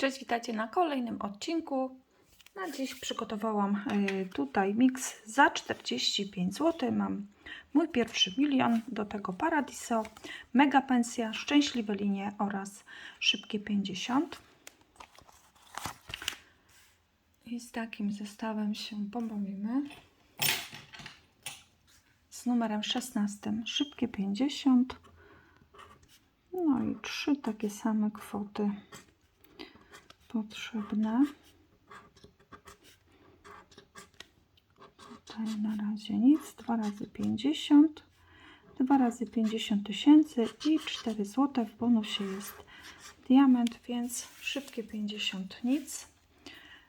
Cześć, witajcie na kolejnym odcinku. Na dziś przygotowałam y, tutaj miks za 45 zł. Mam mój pierwszy milion, do tego Paradiso, Mega Pensja, Szczęśliwe Linie oraz Szybkie 50. I z takim zestawem się pobawimy. Z numerem 16 Szybkie 50. No i trzy takie same kwoty potrzebne. Tutaj na razie nic. 2 razy 50. 2 razy 50 tysięcy i 4 zł. W bonusie jest diament, więc szybkie 50 nic.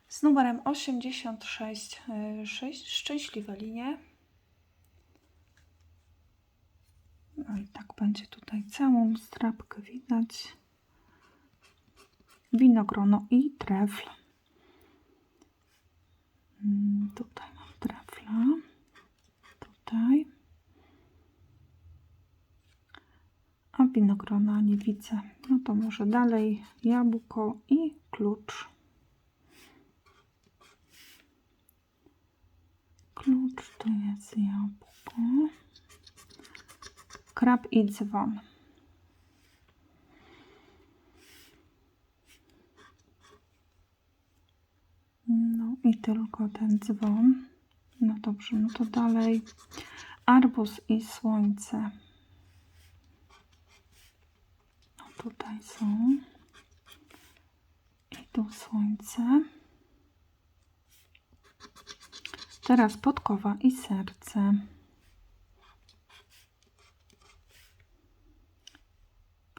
Z numerem 86 6, szczęśliwe linie. No i tak będzie tutaj całą strapkę widać winogrono i trefl. Mm, Tutaj mam trefla. Tutaj. A winogrona nie widzę. No to może dalej jabłko i klucz. Klucz to jest jabłko. Krab i dzwon. No i tylko ten dzwon. No dobrze, no to dalej. Arbuz i słońce. No tutaj są. I tu słońce. Teraz podkowa i serce.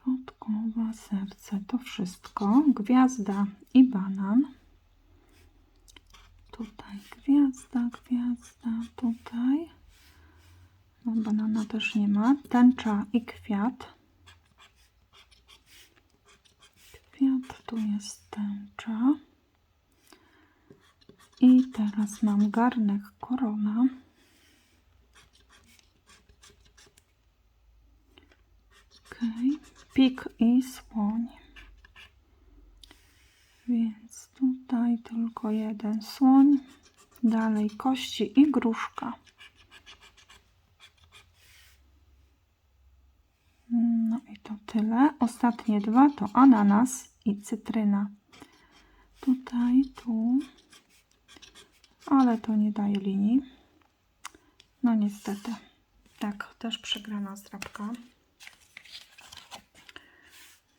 Podkowa, serce, to wszystko. Gwiazda i banan. Tutaj gwiazda, gwiazda, tutaj. No, banana też nie ma. Tęcza i kwiat. Kwiat, tu jest tęcza. I teraz mam garnek korona. Okej. Pik i słoń. Więc tutaj tylko jeden słoń. Dalej kości i gruszka. No i to tyle. Ostatnie dwa to ananas i cytryna. Tutaj, tu. Ale to nie daje linii. No niestety. Tak, też przegrana zdrabka.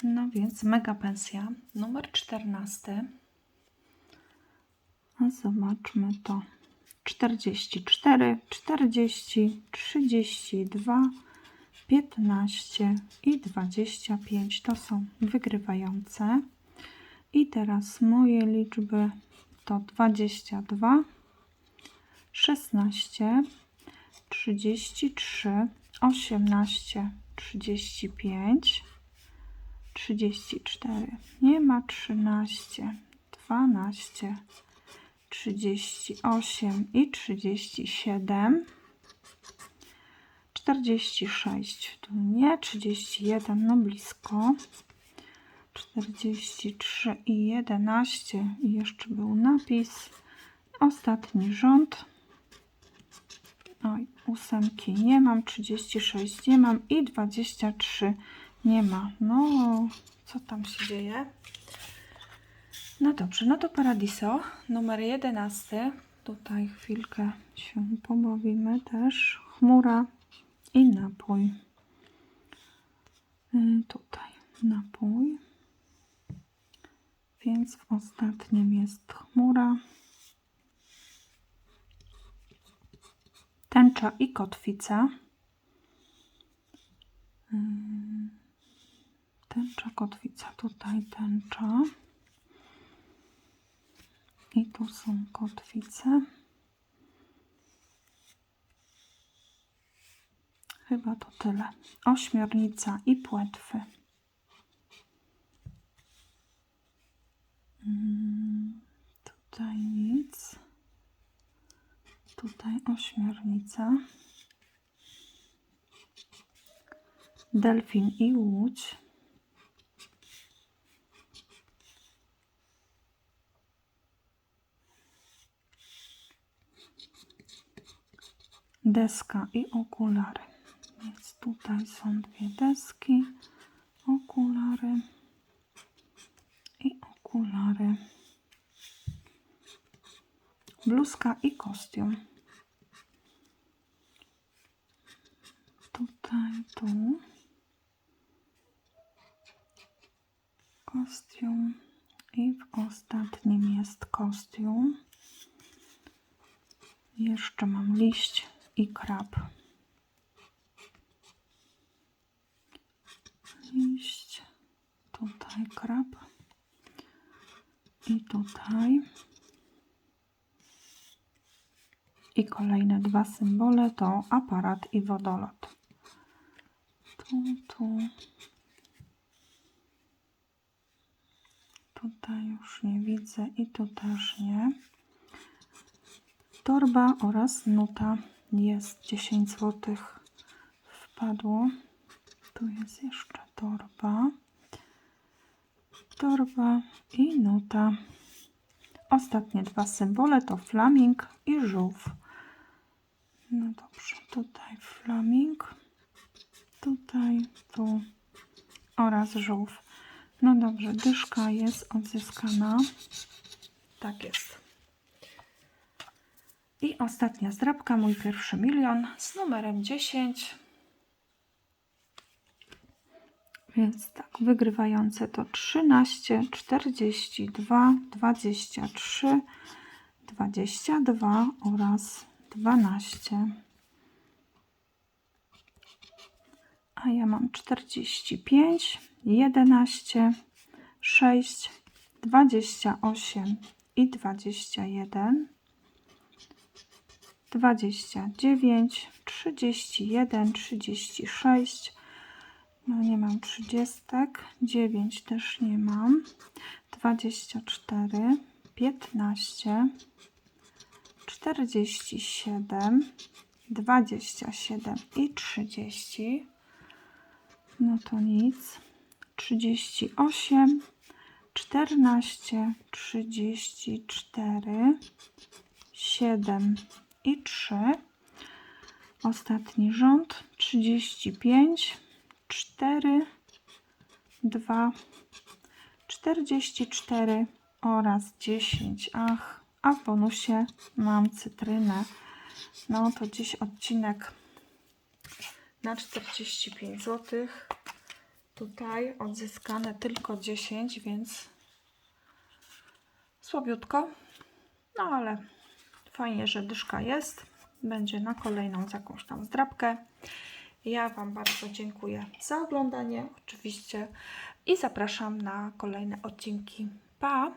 No więc mega pensja numer 14. A zobaczmy to. 44, 40, 32, 15 i 25 to są wygrywające. I teraz moje liczby to 22, 16, 33, 18, 35, 34. Nie ma 13, 12, 38 i 37. 46 tu nie, 31 no blisko. 43 i 11 i jeszcze był napis. Ostatni rząd. Oj, ósemki nie mam, 36 nie mam i 23 nie ma. No, co tam się dzieje? No dobrze, no to Paradiso, numer 11. Tutaj chwilkę się pobawimy też. Chmura i napój. Y, tutaj napój. Więc w ostatnim jest chmura. Tęcza i kotwica. Y, Tęcza, kotwica, tutaj tęcza. I tu są kotwice. Chyba to tyle. Ośmiornica i płetwy. Mm, Tutaj nic. Tutaj ośmiornica. Delfin i łódź. Deska i okulary. Więc tutaj są dwie deski, okulary i okulary. Bluzka i kostium. Tutaj, tu. Kostium. I w ostatnim jest kostium. Jeszcze mam liść i krab. Liść. Tutaj krab. I tutaj. I kolejne dwa symbole to aparat i wodolot. Tu, tu. Tutaj już nie widzę i tu też nie. Torba oraz nuta jest 10 zł. Wpadło. Tu jest jeszcze torba. Torba i nuta. Ostatnie dwa symbole to flaming i żółw. No dobrze, tutaj flaming, tutaj, tu oraz żółw. No dobrze, dyszka jest odzyskana. Tak jest. I ostatnia zdrabka, mój pierwszy milion z numerem 10. Więc tak, wygrywające to 13, 42, 23, 22 oraz 12. A ja mam 45, 11, 6, 28 i 21. 29, 31, 36. No nie mam 30, 9 też nie mam. 24, 15, 47, 27 i 30. No to nic. 38, 14, 34, 7 i 3. Ostatni rząd 35, 4, 2, 44 oraz 10. Ach, a w bonusie mam cytrynę. No to dziś odcinek na 45 zł. Tutaj odzyskane tylko 10, więc słabiutko. No ale fajnie, że dyszka jest. Będzie na kolejną jakąś tam zdrabkę. Ja Wam bardzo dziękuję za oglądanie, oczywiście, i zapraszam na kolejne odcinki. Pa!